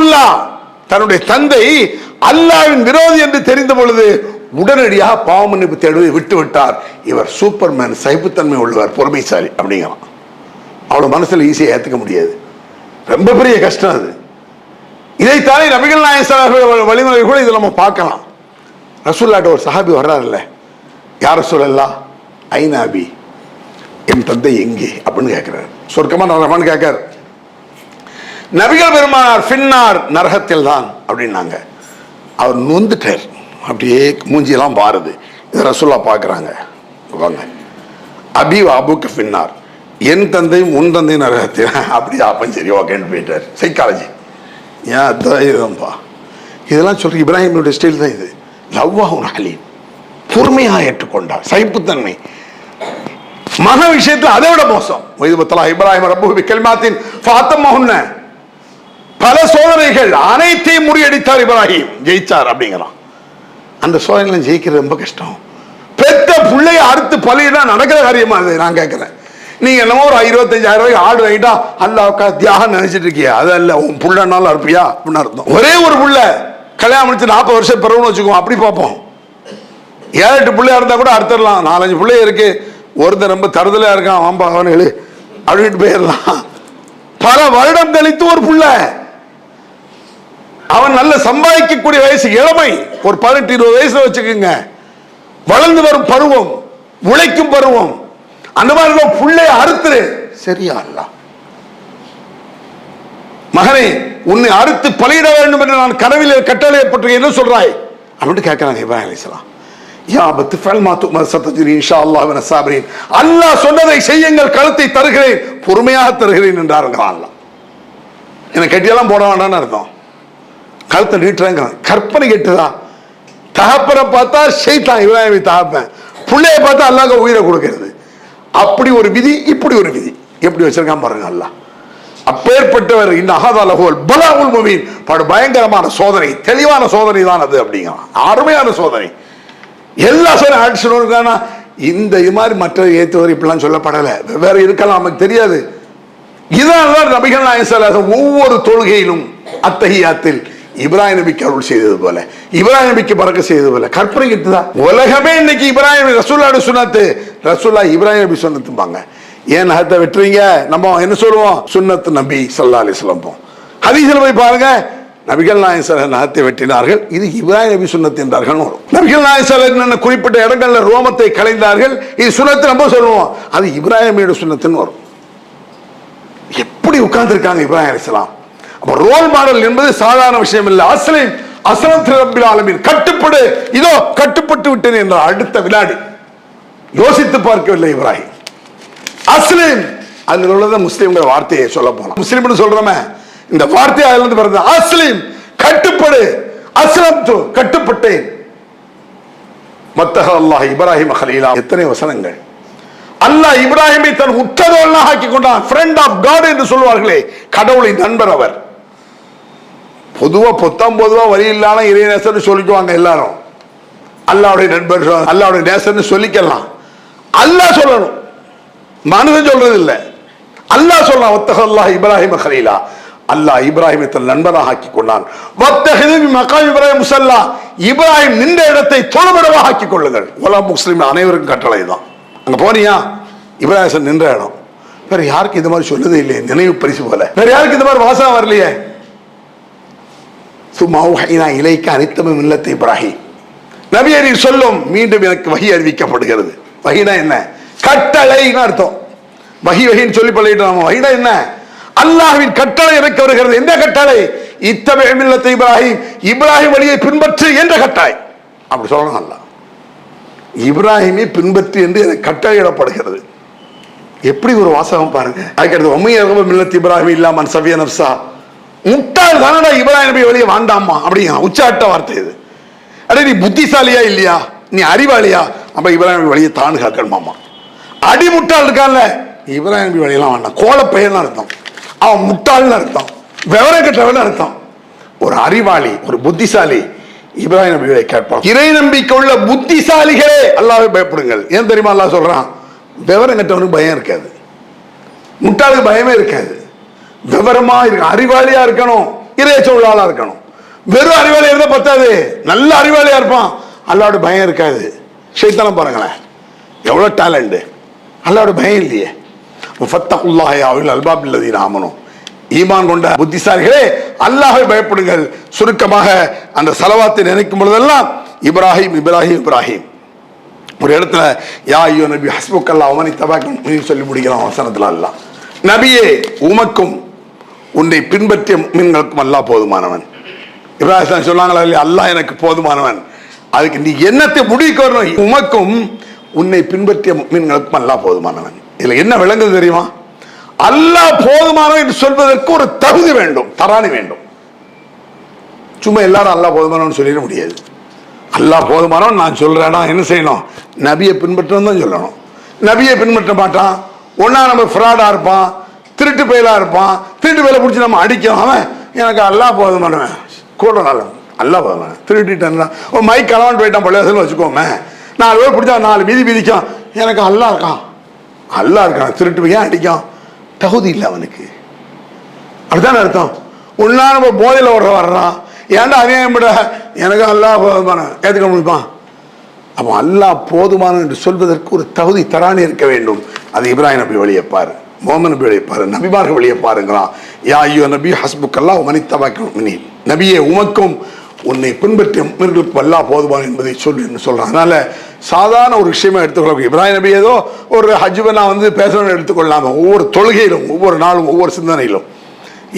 இல்லா. தன்னுடைய தந்தை அல்லாவின் விரோதி என்று தெரிந்த பொழுது உடனடியாக பாவ மன்னிப்பு தேடுவதை விட்டு விட்டார். இவர் சூப்பர்மேன் சகிப்புத்தன்மை உள்ளவர் பொறுமைசாலி அப்படிங்கிறான். அவ்வளோ மனசில் ஈஸியாக ஏத்துக்க முடியாது. ரொம்ப பெரிய கஷ்டம் அது. இதைத்தானே நபிகள் நாயசர்கள் வழிமுறை கூட இதில் நம்ம பார்க்கலாம். ரசூல்லாட்ட ஒரு சஹாபி வர்றாருல்ல யார் ரசூலல்லா ஐநாபி என் தந்தை எங்கே? அப்படின்னு கேட்கிறார். சொர்க்கமா நரகமான்னு கேட்காரு நபிகள் பெருமானார் பின்னார் நரகத்தில் தான் அப்படின்னாங்க. அவர் நொந்துட்டார். அப்படியே மூஞ்சியெல்லாம் பாருது இது ரசூல்லா பார்க்குறாங்க. வாங்க. அபி அபுக்கு பின்னார் என் தந்தையும் உன் தந்தையும் நரகத்தில். அப்படி அப்பன் சரி ஓகேன்னு போயிட்டார். சைக்காலஜி ஏன் அதான் இதுதான்ப்பா இதெல்லாம் சொல்கிற இப்ராஹிமினுடைய ஸ்டைல் தான் இது. லவ்வாகும் ஹலீம். பொறுமையாக ஏற்றுக்கொண்டார். சகிப்புத்தன்மை. மக விஷயத்துல அதை விட மோசம். இது பத்தலா இப்ராஹிம் ரப்பு கல்மாத்தின் ஃபாத்தம்மஹுன்ன பல சோதனைகள் அனைத்தையும் முறியடித்தார் இப்ராஹிம். ஜெயிச்சார் அப்படிங்கிறான். அந்த சோதனைகளை ஜெயிக்கிறது ரொம்ப கஷ்டம். பெத்த பிள்ளைய அறுத்து பலியிடா நடக்கிற காரியமா அது? நான் கேட்குறேன் நீங்க என்னமோ ஒரு இருபத்தஞ்சாயிரம் ரூபாய்க்கு ஆடு வாங்கிட்டா அல்லாவுக்கா தியாகம் நினைச்சிட்டு இருக்கியா? அது அல்ல உன் புள்ளனாலும் அறுப்பியா? அப்படின்னு அர்த்தம். ஒரே ஒரு புள்ள கல்யாணம் முடிச்சு நாற்பது வருஷம் பிறகுன்னு வச்சுக்குவோம் அப்படி பார்ப்போம். ஏழு எட்டு பிள்ளையா இருந்தா கூட அறுத்துடலாம். நாலஞ்சு பிள்ளைய இருக்கு. ஒருத்தன் ரொம்ப தருதலா இருக்கான் வாம்பா எழு அப்படின்ட்டு போயிடலாம். பல வருடம் கழித்து ஒரு புள்ள. அவன் நல்ல சம்பாதிக்கக்கூடிய வயசு இளமை. ஒரு பதினெட்டு இருபது வயசுல வச்சுக்கோங்க. வளர்ந்து வரும் பருவம் உழைக்கும் பருவம். அந்த மாதிரி புள்ளைய அறுத்துரு. சரியா அல்ல. மகனே உன்னை அறுத்து பலியிட வேண்டும் என்று நான் கனவில் கட்டளையப்பட்டிருக்கேன் என்ன சொல்றாய்? அப்படின்னு கேட்கிறாங்க இப்ராஹிம் அலைஹிஸ்ஸலாம் யா பத்து ஃபல் மா துமர் சத்தஜிரி இன்ஷா அல்லாஹ் வன சாபிரின். அல்லாஹ் சொன்னதை செய்யுங்கள் கழுத்தை தருகிறேன் பொறுமையாக தருகிறேன் என்றாருங்கிறான் அல்லாஹ். எனக்கு கட்டியெல்லாம் போட வேண்டாம்னு அர்த்தம். கழுத்தை நீட்டுறாங்கிறான் கற்பனை கெட்டுதா? தகப்பனை பார்த்தா ஷைத்தான் இப்ராஹிமி தகப்பன். பிள்ளைய பார்த்தா அல்லாஹ் உயிரை கொடுக்கிறது. அப்படி ஒரு விதி இப்படி ஒரு விதி. எப்படி வச்சிருக்கான் பாருங்க அல்லாஹ். அப்பேற்பட்டவர் இந்த அகதாலகோல் பலாவுல் முபீன். படு பயங்கரமான சோதனை தெளிவான சோதனை தான் அது அப்படிங்கிறான். அருமையான சோதனை. எல்லா சோதனை ஆக்ஷனும் இந்த இது மாதிரி மற்ற ஏற்றுவர் இப்படிலாம் சொல்லப்படலை. வேற இருக்கலாம் நமக்கு தெரியாது. இதனால்தான் நபிகள் நாயகம் ஒவ்வொரு தொழுகையிலும் அத்தகையாத்தில் இப்ராஹிம் நபிக்கு அருள் செய்தது போல இப்ராஹிம் நபிக்கு பறக்க செய்தது போல. கற்பனை கிட்டுதான் உலகமே இன்னைக்கு இப்ராஹிம் ரசூல்லாடு சுனாத்து ரசூல்லா இப்ராஹிம் நபி சுன்னத்துப்பாங்க ஏன் நகத்தை வெட்டுறீங்க? நம்ம என்ன சொல்லுவோம்? சுன்னத்து நபி சல்லா அலி வஸல்லம் போம் போய் பாருங்க. நபிகள் நாயசர் நகத்தை வெட்டினார்கள். இது இப்ராஹிம் நபி சுன்னத்து என்றார்கள் நபிகள் நாயசர் குறிப்பிட்ட இடங்கள்ல ரோமத்தை கலைந்தார்கள். இது சுன்னத்து நம்ம சொல்லுவோம். அது இப்ராஹிமியோட சுனத்துன்னு வரும். எப்படி உட்கார்ந்துருக்காங்க இப்ராஹிம் அலிஸ்லாம் அப்போ ரோல் மாடல் என்பது சாதாரண விஷயம் இல்லை. அஸ்லிம் அஸ்லம் ரப்பில் கட்டுப்படு. இதோ கட்டுப்பட்டு விட்டேன் என்ற அடுத்த வினாடி. யோசித்து பார்க்கவில்லை இப்ராஹிம். அஸ்லிம் அதில் உள்ளதை முஸ்லீம்ங்கிற வார்த்தையை சொல்ல போனோம் முஸ்லீம்னு சொல்றோமே இந்த வார்த்தை அதுல இருந்து பிறந்த அஸ்லிம் கட்டுப்படு. அஸ்லம் கட்டுப்பட்டேன். மத்தக அல்லாஹ் இப்ராஹிம் ஹலீலா எத்தனை வசனங்கள். அல்லாஹ் இப்ராஹிமை தன் உற்றதோல்லாக ஆக்கி கொண்டான் ஃப்ரெண்ட் ஆஃப் காட் என்று சொல்வார்களே கடவுளின் நண்பர் அவர். பொதுவா பொத்தாம் பொதுவா வழி இல்லாம இறைநேசர்னு சொல்லிக்குவாங்க எல்லாரும். அல்லாவுடைய நண்பர் அல்லாவுடைய நேசர்னு சொல்லிக்கலாம். அல்லாஹ் சொல்லணும். மனுஷன் சொல்றது இல்ல அல்லாஹ் சொல்லலாம் ஒத்தக அல்லாஹ் இப்ராஹிம் ஹலீலா அல்லாஹ் இப்ராஹிமை தன் நண்பனாக ஆக்கி கொண்டான் வத்தஹிது மக்கா இப்ராஹிம் முசல்லா. இப்ராஹிம் நின்ற இடத்தை தொழுமிடமாக ஆக்கி கொள்ளுங்கள் உலக முஸ்லீம் அனைவருக்கும் கட்டளை தான் அங்க போனியா? இப்ராஹிம் நின்ற இடம். வேற யாருக்கு இந்த மாதிரி சொல்லதே இல்லையே நினைவு பரிசு போல. வேற யாருக்கு இந்த மாதிரி வாசம் வரலையே. சும்மா இலைக்கு அனைத்தமும் இல்லத்தை இப்ராஹிம். நபியரில் சொல்லும் மீண்டும் எனக்கு வகி அறிவிக்கப்படுகிறது. வகினா என்ன? கட்டளைன்னு அர்த்தம். வகி வகின்னு சொல்லி பழகிட்டு நாம வகினா என்ன? அல்லாஹ்வின் கட்டளை எனக்கு வருகிறது. எந்த கட்டளை? இத்தமை மில்லத்தை இப்ராஹிம். இப்ராஹிம் வழியை பின்பற்று என்ற கட்டளை. அப்படி சொல்லணும் அல்லாஹ். இப்ராஹிமை பின்பற்று என்று எனக்கு கட்டளையிடப்படுகிறது. எப்படி ஒரு வாசகம் பாருங்க. அதுக்கடுத்து ஒம்மையர் மில்லத் இப்ராஹிம் இல்லாமன் சவிய நப்சா. முட்டாள் தானடா இப்ராஹிம் நபி வழியை வாண்டாமா அப்படிங்க உச்சாட்ட வார்த்தை இது. அடே நீ புத்திசாலியா இல்லையா? நீ அறிவாளியா? அப்ப இப்ராஹிம் வழியை தானு காக்கணுமாமா அடி முட்டாள் இருக்கான்ல இப்ராஹிம் வழியெல்லாம் வேண்டாம். கோல அர்த்தம். அவன் முட்டாள்னு அர்த்தம். விவரம் கட்டவன் அர்த்தம். ஒரு அறிவாளி ஒரு புத்திசாலி இப்ராஹிம் நபிகளை கேட்பான். இறை நம்பிக்கை உள்ள புத்திசாலிகளே அல்லாவே பயப்படுங்கள். ஏன் தெரியுமா அல்லா சொல்றான்? விவரம் கட்டவனுக்கு பயம் இருக்காது. முட்டாளுக்கு பயமே இருக்காது. விவரமா இருக்க அறிவாளியா இருக்கணும். இறைச்ச உள்ள ஆளா இருக்கணும். வெறும் அறிவாளியா இருந்தா பத்தாது. நல்ல அறிவாளியா இருப்பான். அல்லாவோட பயம் இருக்காது. சைத்தானம் பாருங்களேன் எவ்வளவு டேலண்ட் அல்லாவோட பயம் இல்லையே. ஃபத்தகுல்லாஹி அவில் அல்பாப் இல்லதீன் ஆமனும் ஈமான் கொண்ட புத்திசாலிகளே அல்லாஹை பயப்படுங்கள். சுருக்கமாக அந்த சலவாத்தை நினைக்கும் பொழுதெல்லாம் இப்ராஹிம் இப்ராஹிம் இப்ராஹிம். ஒரு இடத்துல யா ஐயோ நபி ஹஸ்புக்கல்லா அவனை தபாக்கம் சொல்லி முடிக்கிறான் வசனத்தில் அல்ல. நபியே உமக்கும் உன்னை பின்பற்றிய மீன்களுக்கும் அல்லாஹ் போதுமானவன். இப்ராஹிம் சொன்னாங்களா இல்லையா? அல்லாஹ் எனக்கு போதுமானவன். அதுக்கு நீ என்னத்தை முடிவுக்கு வரணும் உமக்கும் உன்னை பின்பற்றிய மீன்களுக்கும் அல்லா போதுமானவன். இதுல என்ன விளங்குது தெரியுமா? அல்லா போதுமானவன் என்று சொல்வதற்கு ஒரு தகுதி வேண்டும் தராணி வேண்டும். சும்மா எல்லாரும் அல்லா போதுமானவன் சொல்லிட முடியாது. அல்லாஹ் போதுமானவன் நான் சொல்றேன்னா என்ன செய்யணும்? நபியை பின்பற்றணும் தான் சொல்லணும். நபியை பின்பற்ற மாட்டான். ஒன்னா நம்ம ஃப்ராடா இருப்பான் திருட்டு பயிலா இருப்பான். திருட்டு பயில பிடிச்சி நம்ம அடிக்கணும் அவன் எனக்கு அல்லா போதுமானவன். கூட நல்ல அல்லாஹ் போதுமானவன் திருட்டிட்டேன்னா ஒரு மைக் கலவான் போயிட்டான் பழைய வச்சுக்கோமே. நாலு பேர் பிடிச்சா நாலு மீதி மீதிக்கும். எனக்கு அல்லாஹ் இருக்கான். அல்லாஹ் இருக்கான். திருட்டு ஏன் அடிக்கும் தகுதி இல்லை அவனுக்கு. அப்படிதான் அர்த்தம். உன்னா நம்ம போதையில் ஓடுற வர்றான். ஏன்டா அநியாயம் விட எனக்கு அல்லாஹ் போதுமான ஏற்றுக்க முடிப்பான் அப்போ அல்லாஹ் போதுமான என்று சொல்வதற்கு ஒரு தகுதி தரானே இருக்க வேண்டும். அது இப்ராஹிம் நபி வழியை பாரு. மோமன் நபி வழியை பாரு. நபிமார்கள் வழியை பாருங்களாம். யா ஐயோ நபி ஹஸ்புக்கல்லா மனித்தபாக்கும் நபியே உமக்கும் உன்னை பின்பற்றிய முன்னர்களுக்கு வல்லா போதுமான் என்பதை சொல்லு என்று சொல்றான். அதனால சாதாரண ஒரு விஷயமா எடுத்துக்கொள்ள இப்ராஹிம் நபி ஏதோ ஒரு ஹஜ்ஜுவை நான் வந்து பேசணும்னு எடுத்துக்கொள்ளாம ஒவ்வொரு தொழுகையிலும் ஒவ்வொரு நாளும் ஒவ்வொரு சிந்தனையிலும்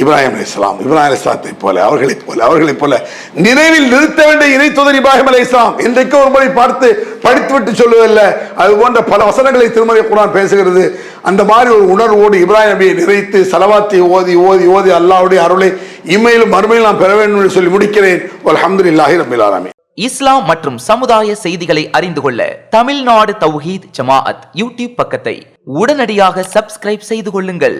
இப்ராஹிம் அலி இஸ்லாம் இப்ராஹிம் அலி இஸ்லாத்தை போல அவர்களைப் போல அவர்களைப் போல நினைவில் நிறுத்த வேண்டிய இணை தூதர் இப்ராஹிம் அலி இஸ்லாம் இன்றைக்கு ஒரு முறை பார்த்து படித்துவிட்டு சொல்லுவதில்ல அது போன்ற பல வசனங்களை திருமலை குரான் பேசுகிறது. அந்த மாதிரி ஒரு உணர்வோடு இப்ராஹிம் நபியை நிறைத்து சலவாத்தை ஓதி ஓதி ஓதி அல்லாவுடைய அருளை இம்மையிலும் மறுமையில் நான் பெற வேண்டும் என்று சொல்லி முடிக்கிறேன். அல்ஹம்துலில்லாஹி இல்லாஹி ஆலமீன். இஸ்லாம் மற்றும் சமுதாய செய்திகளை அறிந்து கொள்ள தமிழ்நாடு தௌஹீத் ஜமாஅத் யூடியூப் பக்கத்தை உடனடியாக சப்ஸ்கிரைப் செய்து கொள்ளுங்கள்.